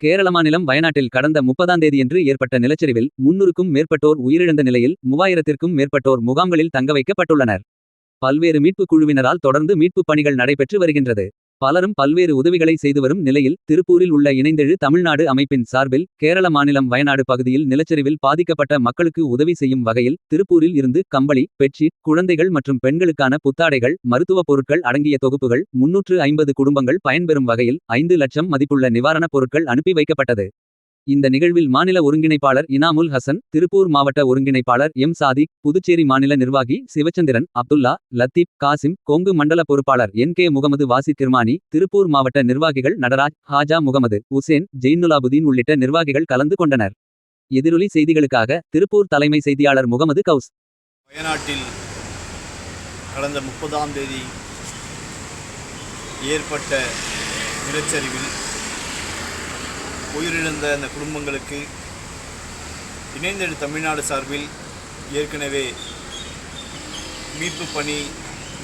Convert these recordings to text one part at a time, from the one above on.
கேரள மாநிலம் வயநாட்டில் கடந்த முப்பதாம் தேதியன்று ஏற்பட்ட நிலச்சரிவில் முன்னூறுக்கும் மேற்பட்டோர் உயிரிழந்த நிலையில் மூவாயிரத்திற்கும் மேற்பட்டோர் முகாம்களில் தங்க வைக்கப்பட்டுள்ளனர். பல்வேறு மீட்புக் குழுவினரால் தொடர்ந்து மீட்புப் பணிகள் நடைபெற்று வருகின்றது. பலரும் பல்வேறு உதவிகளை செய்து வரும் நிலையில் திருப்பூரில் உள்ள இணைந்தெழு தமிழ்நாடு அமைப்பின் சார்பில் கேரள மாநிலம் வயநாடு பகுதியில் நிலச்சரிவில் பாதிக்கப்பட்ட மக்களுக்கு உதவி செய்யும் வகையில் திருப்பூரில் இருந்து கம்பளி பெட்ஷீட் குழந்தைகள் மற்றும் பெண்களுக்கான புத்தாடைகள் மருத்துவப் பொருட்கள் அடங்கிய தொகுப்புகள் முன்னூற்று ஐம்பது குடும்பங்கள் பயன்பெறும் வகையில் ஐந்து லட்சம் மதிப்புள்ள நிவாரணப் பொருட்கள் அனுப்பி வைக்கப்பட்டது. இந்த நிகழ்வில் மாநில ஒருங்கிணைப்பாளர் இனாமுல் ஹசன் திருப்பூர் மாவட்ட ஒருங்கிணைப்பாளர் எம். சாதிக் புதுச்சேரி மாநில நிர்வாகி சிவச்சந்திரன் அப்துல்லா லத்தீப் காசிம் கொங்கு மண்டல பொறுப்பாளர் என். கே. முகமது வாசி கிர்மானி திருப்பூர் மாவட்ட நிர்வாகிகள் நடராஜ் ஹாஜா முகமது உசேன் ஜெயினுலாபுதீன் உள்ளிட்ட நிர்வாகிகள் கலந்து கொண்டனர். எதிரொலி செய்திகளுக்காக திருப்பூர் தலைமை செய்தியாளர் முகமது கவுஸ். வயநாட்டில் கடந்த முப்பதாம் தேதி ஏற்பட்ட நிலச்சரிவில் உயிரிழந்த அந்த குடும்பங்களுக்கு இணைந்தெடு தமிழ்நாடு சார்பில் ஏற்கனவே மீட்பு பணி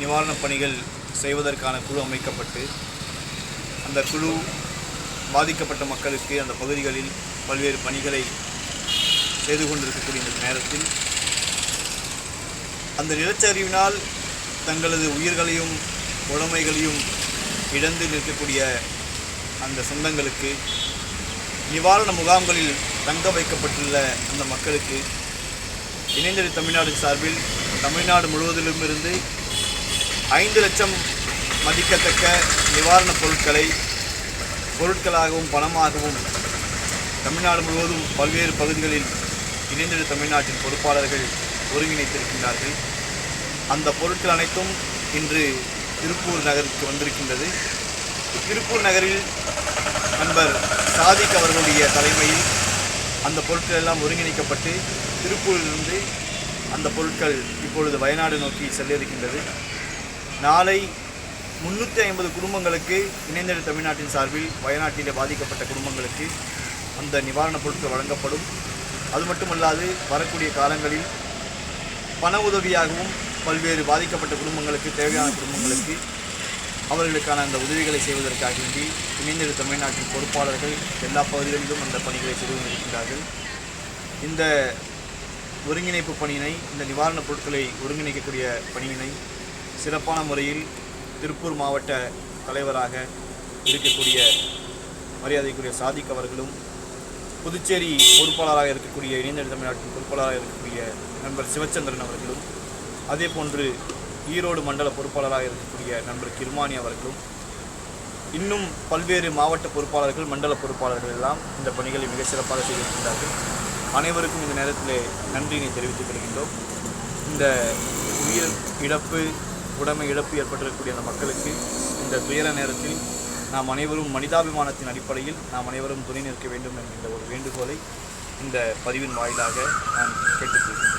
நிவாரணப் பணிகள் செய்வதற்கான குழு அமைக்கப்பட்டு அந்த குழு பாதிக்கப்பட்ட மக்களுக்கு அந்த பகுதிகளில் பல்வேறு பணிகளை செய்து கொண்டிருக்கக்கூடிய இந்த நேரத்தில் அந்த நிலச்சரிவினால் தங்களது உயிர்களையும் உடைமைகளையும் இழந்து நிற்கக்கூடிய அந்த சொந்தங்களுக்கு நிவாரண முகாம்களில் தங்க வைக்கப்பட்டுள்ள அந்த மக்களுக்கு இணைந்தடி தமிழ்நாடு சார்பில் தமிழ்நாடு முழுவதிலும் இருந்து ஐந்து லட்சம் மதிக்கத்தக்க நிவாரணப் பொருட்களை பொருட்களாகவும் பணமாகவும் தமிழ்நாடு முழுவதும் பல்வேறு பகுதிகளில் இணைந்தெழு தமிழ்நாட்டின் பொறுப்பாளர்கள் ஒருங்கிணைத்திருக்கின்றார்கள். அந்த பொருட்கள் அனைத்தும் இன்று திருப்பூர் நகருக்கு வந்திருக்கின்றது. திருப்பூர் நகரில் நண்பர் சாதிக் அவர்களுடைய தலைமையில் அந்த பொருட்கள் எல்லாம் ஒருங்கிணைக்கப்பட்டு திருப்பூரிலிருந்து அந்த பொருட்கள் இப்பொழுது வயநாடு நோக்கி செல்ல இருக்கின்றது நாளை முந்நூற்றி ஐம்பது குடும்பங்களுக்கு இணைந்தெழு தமிழ்நாட்டின் சார்பில் வயநாட்டிலே பாதிக்கப்பட்ட குடும்பங்களுக்கு அந்த நிவாரணப் பொருட்கள் வழங்கப்படும். அது மட்டுமல்லாது வரக்கூடிய காலங்களில் பண உதவியாகவும் பல்வேறு பாதிக்கப்பட்ட குடும்பங்களுக்கு தேவையான குடும்பங்களுக்கு அவர்களுக்கான அந்த உதவிகளை செய்வதற்காக வேண்டி இணைந்திரு தமிழ்நாட்டின் பொறுப்பாளர்கள் எல்லா பகுதிகளிலும் அந்த பணிகளை செய்து கொண்டிருக்கிறார்கள் இந்த ஒருங்கிணைப்பு பணியினை இந்த நிவாரணப் பொருட்களை ஒருங்கிணைக்கக்கூடிய பணியினை சிறப்பான முறையில் திருப்பூர் மாவட்ட தலைவராக இருக்கக்கூடிய மரியாதைக்குரிய சாதிக் அவர்களும் புதுச்சேரி பொறுப்பாளராக இருக்கக்கூடிய இணைந்த தமிழ்நாட்டின் பொறுப்பாளராக இருக்கக்கூடிய நண்பர் சிவச்சந்திரன் அவர்களும் அதே போன்று ஈரோடு மண்டல பொறுப்பாளராக இருக்கக்கூடிய நண்பர் கிருமானி அவர்களும் இன்னும் பல்வேறு மாவட்ட பொறுப்பாளர்கள் மண்டல பொறுப்பாளர்கள் எல்லாம் இந்த பணிகளை மிக சிறப்பாக செய்திருக்கின்றார்கள். அனைவருக்கும் இந்த நேரத்தில் நன்றியினை தெரிவித்துக் கொள்கின்றோம். இந்த உயிர் இழப்பு உடைமை இழப்பு ஏற்பட்டிருக்கக்கூடிய அந்த மக்களுக்கு இந்த துயர நேரத்தில் நாம் அனைவரும் மனிதாபிமானத்தின் அடிப்படையில் நாம் அனைவரும் துணை நிற்க வேண்டும் என்கின்ற ஒரு வேண்டுகோளை இந்த பதிவின் வாயிலாக நான் கேட்டுக்கொள்கிறேன்.